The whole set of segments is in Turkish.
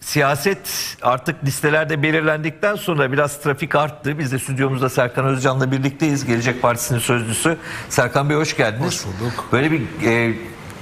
siyaset artık listelerde belirlendikten sonra biraz trafik arttı. Biz de stüdyomuzda Serkan Özcan'la birlikteyiz. Gelecek Partisi'nin sözcüsü. Serkan Bey hoş geldiniz. Hoş bulduk. Böyle bir e,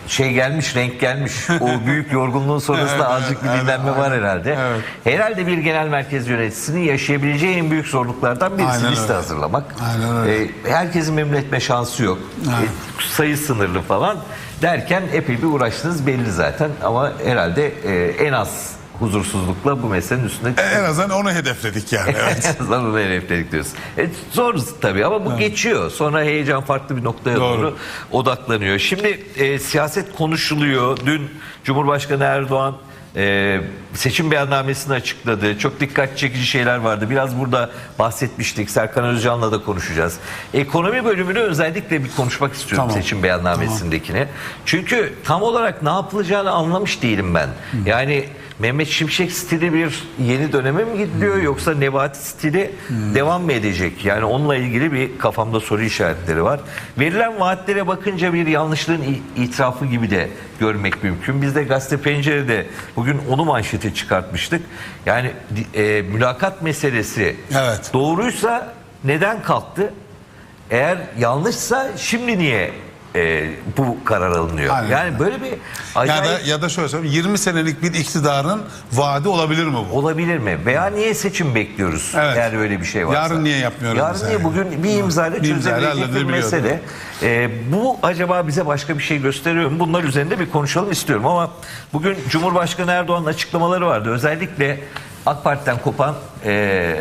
şey gelmiş, renk gelmiş. O büyük yorgunluğun sonrasında Evet, azıcık bir evet, dinlenme aynen. var herhalde. Evet. Herhalde bir genel merkez yöneticisinin yaşayabileceği en büyük zorluklardan birisi Aynen liste öyle. hazırlamak. Aynen öyle. E, herkesin memnun etme şansı yok. Evet. E, sayı sınırlı falan derken epey bir uğraştınız belli zaten ama herhalde e, en az huzursuzlukla bu meselenin üstüne En azından onu hedefledik yani. Evet. en azından onu hedefledik diyoruz. E, zor tabii ama bu geçiyor. Sonra heyecan farklı bir noktaya Doğru. doğru odaklanıyor. Şimdi e, siyaset konuşuluyor. Dün Cumhurbaşkanı Erdoğan e, seçim beyannamesini açıkladı. Çok dikkat çekici şeyler vardı. Biraz burada bahsetmiştik. Serkan Özcan'la da konuşacağız. Ekonomi bölümünü özellikle bir konuşmak istiyorum Tamam. seçim beyannamesindekini. Çünkü tam olarak ne yapılacağını anlamış değilim ben. Yani Mehmet Şimşek stili bir yeni döneme mi gidiyor yoksa Nebati stili devam mı edecek? Yani onunla ilgili bir kafamda soru işaretleri var. Verilen vaatlere bakınca bir yanlışlığın itirafı gibi de görmek mümkün. Biz de gazete pencerede bugün onu manşete çıkartmıştık. Yani e, mülakat meselesi Evet. doğruysa neden kalktı? Eğer yanlışsa şimdi niye e, bu karar alınıyor? Aynen. Yani böyle bir ya acayip da ya da şöyle söyleyeyim 20 senelik bir iktidarın vaadi olabilir mi bu? olabilir mi? Veya niye seçim bekliyoruz? Evet. Eğer böyle bir şey varsa. Yarın niye yapmıyoruz Yarın niye bugün bir imzayla çözülebilecek bir mesele. E, bu acaba bize başka bir şey gösteriyor mu? Bunlar üzerinde bir konuşalım istiyorum ama bugün Cumhurbaşkanı Erdoğan'ın açıklamaları vardı. Özellikle AK Parti'den kopan e,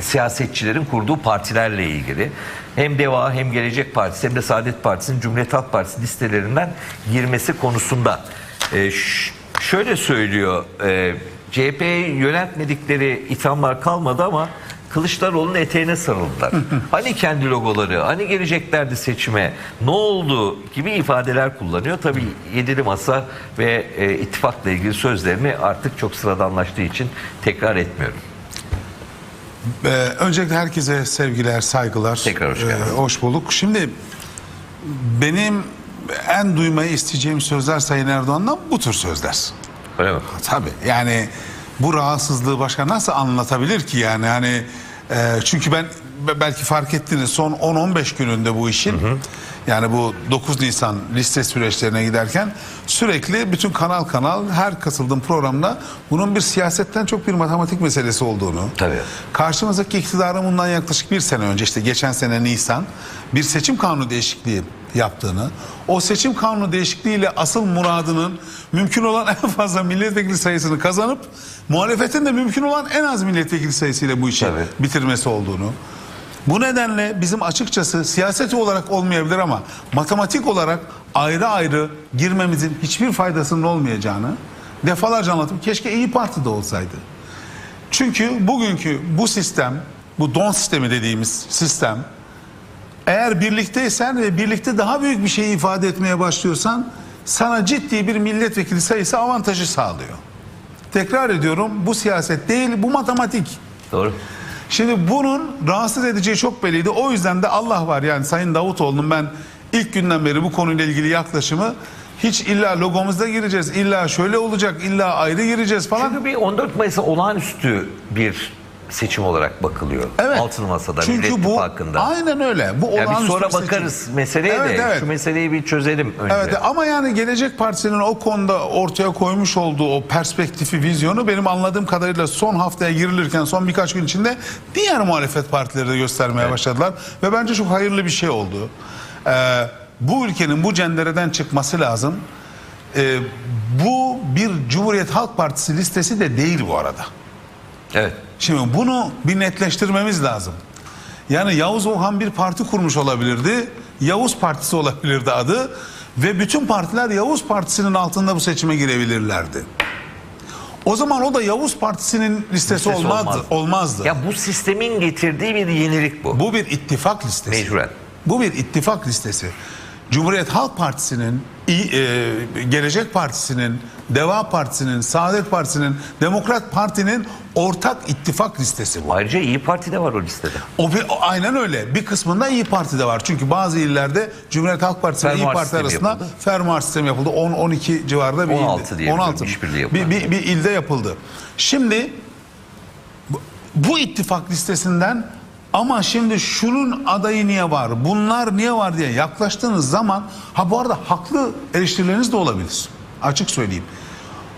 siyasetçilerin kurduğu partilerle ilgili hem DEVA hem Gelecek Partisi hem de Saadet Partisi'nin Cumhuriyet Halk Partisi listelerinden girmesi konusunda e, şöyle söylüyor e, CHP'ye yöneltmedikleri ithamlar kalmadı ama Kılıçdaroğlu'nun eteğine sarıldılar. hani kendi logoları, hani geleceklerdi seçime, ne oldu gibi ifadeler kullanıyor. Tabii yedili masa ve e, ittifakla ilgili sözlerini artık çok sıradanlaştığı için tekrar etmiyorum. Ee, öncelikle herkese sevgiler, saygılar. Tekrar hoş geldiniz. Ee, hoş bulduk. Şimdi benim en duymayı isteyeceğim sözler Sayın Erdoğan'dan bu tür sözler. Öyle mi? Tabii yani bu rahatsızlığı başka nasıl anlatabilir ki yani hani e, çünkü ben be- belki fark ettiniz son 10-15 gününde bu işin yani bu 9 Nisan liste süreçlerine giderken sürekli bütün kanal kanal her katıldığım programda bunun bir siyasetten çok bir matematik meselesi olduğunu Tabii. karşımızdaki iktidarın bundan yaklaşık bir sene önce işte geçen sene Nisan bir seçim kanunu değişikliği yaptığını o seçim kanunu değişikliğiyle asıl muradının mümkün olan en fazla milletvekili sayısını kazanıp muhalefetin de mümkün olan en az milletvekili sayısıyla bu işi Tabii. bitirmesi olduğunu bu nedenle bizim açıkçası siyaseti olarak olmayabilir ama matematik olarak ayrı ayrı girmemizin hiçbir faydasının olmayacağını defalarca anlattım. Keşke İyi Parti'de olsaydı. Çünkü bugünkü bu sistem, bu don sistemi dediğimiz sistem eğer birlikteysen ve birlikte daha büyük bir şey ifade etmeye başlıyorsan sana ciddi bir milletvekili sayısı avantajı sağlıyor. Tekrar ediyorum bu siyaset değil bu matematik. Doğru. Şimdi bunun rahatsız edeceği çok belliydi. O yüzden de Allah var yani Sayın Davutoğlu'nun ben ilk günden beri bu konuyla ilgili yaklaşımı hiç illa logomuzda gireceğiz, illa şöyle olacak, illa ayrı gireceğiz falan. Çünkü bir 14 Mayıs'a olağanüstü bir seçim olarak bakılıyor. Evet. Altılı Masa'da, Çünkü Millet bu İttifakı'nda. aynen öyle. Bu Ya biz sonra bir seçim. bakarız meseleye Evet, de evet. şu meseleyi bir çözelim önce. Evet ama yani Gelecek Partisi'nin o konuda ortaya koymuş olduğu o perspektifi, vizyonu benim anladığım kadarıyla son haftaya girilirken son birkaç gün içinde diğer muhalefet partileri de göstermeye başladılar. Ve bence çok hayırlı bir şey oldu. Ee, bu ülkenin bu cendereden çıkması lazım. Ee, bu bir Cumhuriyet Halk Partisi listesi de değil bu arada. Evet. Şimdi bunu bir netleştirmemiz lazım. Yani Yavuz Ohan bir parti kurmuş olabilirdi. Yavuz Partisi olabilirdi adı. Ve bütün partiler Yavuz Partisi'nin altında bu seçime girebilirlerdi. O zaman o da Yavuz Partisinin listesi, Listesi olmazdı, olmaz. olmazdı. Ya bu sistemin getirdiği bir yenilik bu. Bu bir ittifak listesi. Mecburen. Bu bir ittifak listesi. Cumhuriyet Halk Partisi'nin, e, Gelecek Partisi'nin, Deva Partisi'nin, Saadet Partisi'nin, Demokrat Parti'nin ortak ittifak listesi bu. Ayrıca İyi Parti de var o listede. O, bir- aynen öyle. Bir kısmında İyi Parti'de var. Çünkü bazı illerde Cumhuriyet Halk Partisi ve İyi Parti arasında yapıldı. fermuar sistemi yapıldı. 10-12 civarında bir 16 ilde. diye biliyorum, işbirliği yapılan. bir, bir, bir ilde yapıldı. Şimdi bu ittifak listesinden ama şimdi şunun adayı niye var, bunlar niye var diye yaklaştığınız zaman ha bu arada haklı eleştirileriniz de olabilir. Açık söyleyeyim.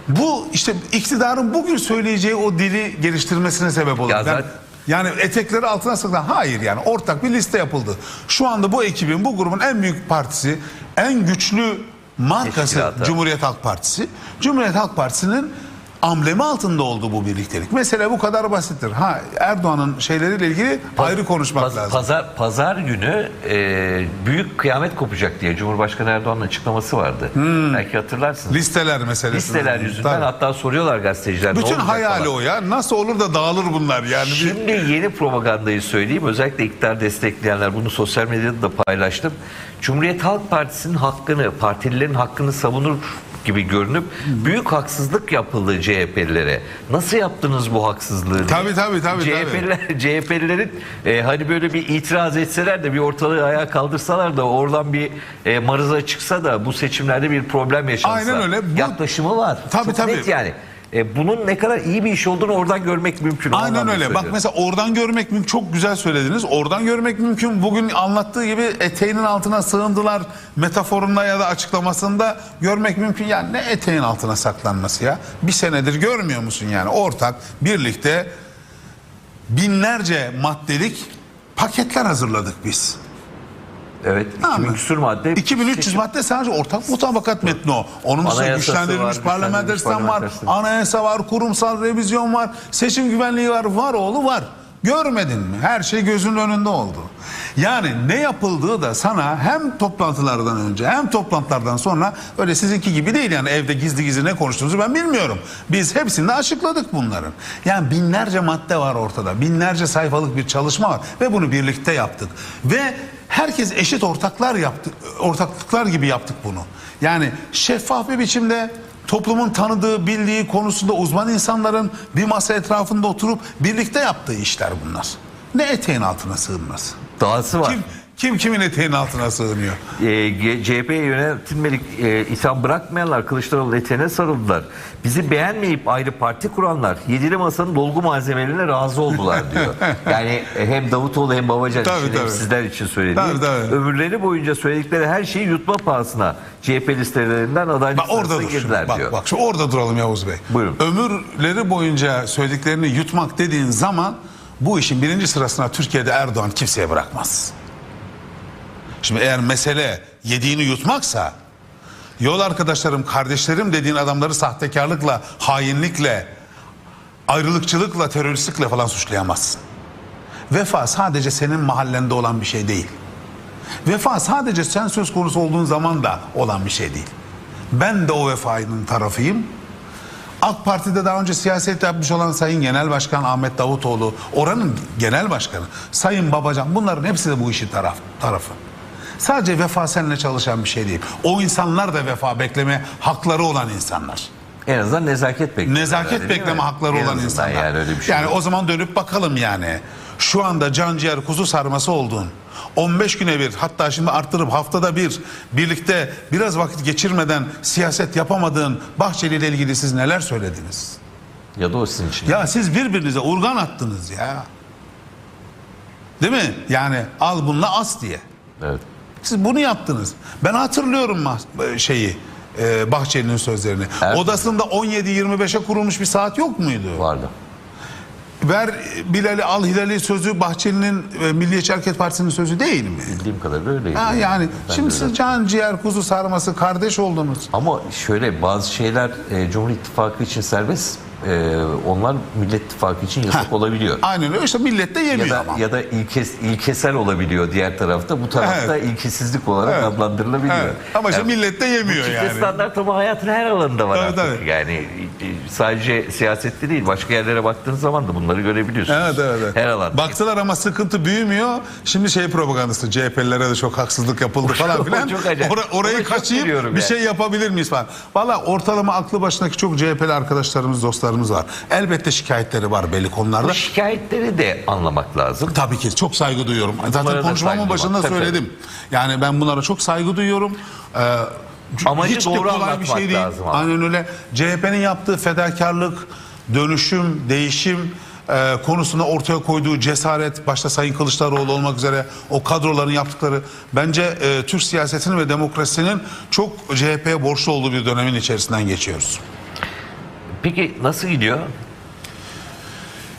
Bu işte iktidarın bugün söyleyeceği o dili geliştirmesine sebep olur. Ya Ben- zaten- yani etekleri altına sıkılan hayır yani ortak bir liste yapıldı. Şu anda bu ekibin bu grubun en büyük partisi en güçlü markası Teşkilatı. Cumhuriyet Halk Partisi. Cumhuriyet Halk Partisi'nin amblemi altında oldu bu birliktelik. Mesele bu kadar basittir. Ha Erdoğan'ın şeyleriyle ilgili ayrı konuşmak Paz- lazım. Pazar, pazar günü e, büyük kıyamet kopacak diye Cumhurbaşkanı Erdoğan'ın açıklaması vardı. Belki hatırlarsınız. Listeler meselesi. Listeler yüzünden Tabii. hatta soruyorlar gazeteciler. Bütün hayali falan. o ya. Nasıl olur da dağılır bunlar yani. Bir- Şimdi yeni propagandayı söyleyeyim. Özellikle iktidar destekleyenler bunu sosyal medyada da paylaştım. Cumhuriyet Halk Partisi'nin hakkını, partililerin hakkını savunur gibi görünüp büyük haksızlık yapıldı CHP'lilere. Nasıl yaptınız bu haksızlığı? Tabii, tabii, tabii, CHP'liler, CHP'lilerin e, hani böyle bir itiraz etseler de bir ortalığı ayağa kaldırsalar da oradan bir e, marıza çıksa da bu seçimlerde bir problem yaşansa. Aynen öyle. Bu- Yaklaşımı var. Tabii, Çok tabii. net yani. E, bunun ne kadar iyi bir iş olduğunu oradan görmek mümkün. Aynen öyle. Bak mesela oradan görmek mümkün. Çok güzel söylediniz. Oradan görmek mümkün. Bugün anlattığı gibi eteğinin altına sığındılar metaforunda ya da açıklamasında görmek mümkün. Yani ne eteğin altına saklanması ya? Bir senedir görmüyor musun yani? Ortak birlikte binlerce maddelik paketler hazırladık biz. Evet. Tamam 2000 mı? küsur madde. 2300 madde sadece ortak mutabakat metni o. Onun dışında Anayasası güçlendirilmiş var, güçlendirilmiş sistem var, parlamenter sistem. anayasa var, kurumsal revizyon var, seçim güvenliği var, var oğlu var. Görmedin mi? Her şey gözünün önünde oldu. Yani ne yapıldığı da sana hem toplantılardan önce hem toplantılardan sonra öyle sizinki gibi değil yani evde gizli gizli ne konuştuğunuzu ben bilmiyorum. Biz hepsini de açıkladık bunların. Yani binlerce madde var ortada. Binlerce sayfalık bir çalışma var ve bunu birlikte yaptık. Ve herkes eşit ortaklar yaptı, ortaklıklar gibi yaptık bunu. Yani şeffaf bir biçimde toplumun tanıdığı, bildiği konusunda uzman insanların bir masa etrafında oturup birlikte yaptığı işler bunlar. Ne eteğin altına sığınması? Dahası var. Kim kim kimin eteğinin altına sığınıyor? E, G- CHP'ye yönetilmelik e, itham bırakmayanlar Kılıçdaroğlu eteğine sarıldılar. Bizi beğenmeyip ayrı parti kuranlar yedili masanın dolgu malzemelerine razı oldular diyor. yani hem Davutoğlu hem Babacan Tabii, için hem tabii. sizler için söyledi. Tabii, tabii. Ömürleri boyunca söyledikleri her şeyi yutma pahasına CHP listelerinden orada sırasına dur şimdi. girdiler Bak, diyor. bak şu orada duralım Yavuz Bey. Buyurun. Ömürleri boyunca söylediklerini yutmak dediğin zaman bu işin birinci sırasına Türkiye'de Erdoğan kimseye bırakmaz. Şimdi eğer mesele yediğini yutmaksa yol arkadaşlarım, kardeşlerim dediğin adamları sahtekarlıkla, hainlikle, ayrılıkçılıkla, teröristlikle falan suçlayamazsın. Vefa sadece senin mahallende olan bir şey değil. Vefa sadece sen söz konusu olduğun zaman da olan bir şey değil. Ben de o vefanın tarafıyım. AK Parti'de daha önce siyaset yapmış olan Sayın Genel Başkan Ahmet Davutoğlu, oranın genel başkanı, Sayın Babacan bunların hepsi de bu işin taraf, tarafı. Sadece vefa seninle çalışan bir şey değil. O insanlar da vefa bekleme hakları olan insanlar. En azından nezaket bekleme. Nezaket bekleme hakları En olan insanlar. Yani öyle bir şey. Yani o zaman dönüp bakalım yani. Şu anda can ciğer kuzu sarması oldun. 15 güne bir hatta şimdi arttırıp haftada bir birlikte biraz vakit geçirmeden siyaset yapamadığın Bahçeli ile ilgili siz neler söylediniz? ya da o sizin için. Ya siz birbirinize urgan attınız ya. Değil mi? Yani al bununla as diye. Evet. Siz bunu yaptınız. Ben hatırlıyorum mah- şeyi e, Bahçeli'nin sözlerini. Evet. Odasında 17-25'e kurulmuş bir saat yok muydu? Vardı. Ver Bilal'i al Hilal'i sözü Bahçeli'nin e, Milliyetçi Hareket Partisi'nin sözü değil mi? Bildiğim kadarıyla öyleydi. Ha, yani Ben şimdi öyle siz can ciğer kuzu sarması kardeş oldunuz. Ama şöyle bazı şeyler e, Cumhur İttifakı için serbest e, onlar Millet İttifakı için yasak Heh. olabiliyor. Aynen öyle işte millet de yemiyor Ya da, ama. ya da ilkes, ilkesel olabiliyor diğer tarafta. Bu tarafta Evet. ilkesizlik olarak Evet. adlandırılabiliyor. Evet. Ama işte millet de yemiyor Çifte yani. standart ama hayatın her alanında var Tabii, artık. tabii. Yani e, sadece siyasette değil başka yerlere baktığınız zaman da bunları görebiliyorsunuz. Evet evet. evet. Her alanda. Baktılar ama sıkıntı büyümüyor. Şimdi şey propagandası CHP'lilere de çok haksızlık yapıldı falan filan. Çok acayip. Ora- orayı çok kaçayım bir yani. şey yapabilir miyiz falan. Valla ortalama aklı başındaki çok CHP'li arkadaşlarımız dostlarımız var. Elbette şikayetleri var belli konularda. Bu şikayetleri de anlamak lazım. Tabii ki çok saygı duyuyorum. Zaten da konuşmamın başında var. Söyledim. Yani ben bunlara çok saygı duyuyorum. Ee, Amacı hiç de doğru kolay bir şey değil. lazım. Aynen öyle. CHP'nin yaptığı fedakarlık, dönüşüm, değişim e, konusunda ortaya koyduğu cesaret, başta Sayın Kılıçdaroğlu olmak üzere o kadroların yaptıkları bence e, Türk siyasetinin ve demokrasinin çok CHP'ye borçlu olduğu bir dönemin içerisinden geçiyoruz. Peki nasıl gidiyor?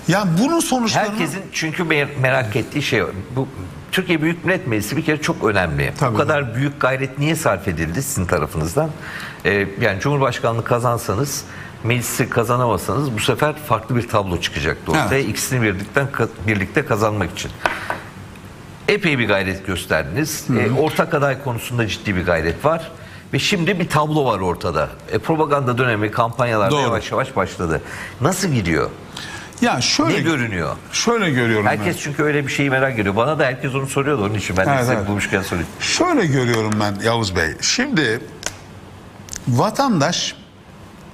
Yani bunun sonuçlarını... Herkesin çünkü mer- merak ettiği şey bu Türkiye Büyük Millet Meclisi bir kere çok önemli. Tabii. Bu kadar büyük gayret niye sarf edildi sizin tarafınızdan? Ee, yani Cumhurbaşkanlığı kazansanız meclisi kazanamasanız bu sefer farklı bir tablo çıkacaktı ortaya. Evet. İkisini birlikten birlikte kazanmak için. Epey bir gayret gösterdiniz. Ee, ortak aday konusunda ciddi bir gayret var. Ve şimdi bir tablo var ortada. E, propaganda dönemi, kampanyalar Doğru. yavaş yavaş başladı. Nasıl gidiyor? Ya şöyle, Ne görünüyor? şöyle görüyorum ben. Herkes çünkü öyle bir şeyi merak ediyor. Bana da herkes onu soruyordu onun için. Ben de Evet, size evet. bulmuşken sorayım. Şöyle görüyorum ben Yavuz Bey. Şimdi vatandaş